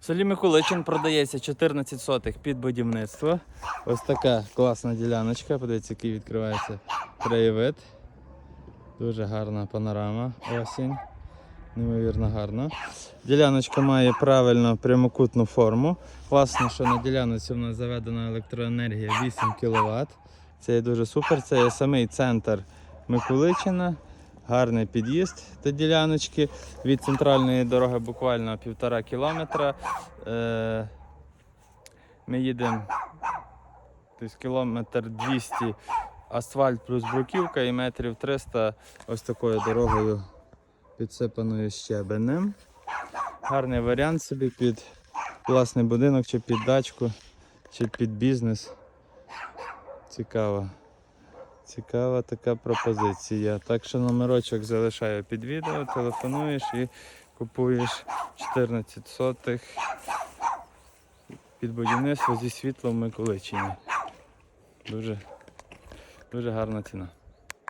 В селі Миколичин продається 14 сотих під будівництво. Ось така класна діляночка. Подивіться, який відкривається краєвид. Дуже гарна панорама. Осінь. Неймовірно гарно. Діляночка має правильно прямокутну форму. Власне, що на ділянці в нас заведена електроенергія 8 кВт. Це є дуже супер. Це є самий центр Миколичина. Гарний під'їзд до діляночки. Від центральної дороги буквально півтора кілометра. Е, Ми їдемо десь кілометр 200 асфальт плюс бруківка і метрів 300 ось такою дорогою підсипаною щебенем. Гарний варіант собі під власний будинок, чи під дачку, чи під бізнес. Цікаво. Цікава така пропозиція. Так що номерочок залишаю під відео, телефонуєш і купуєш 14 сотих під будівництво зі світлом Миколичині. Дуже, дуже гарна ціна.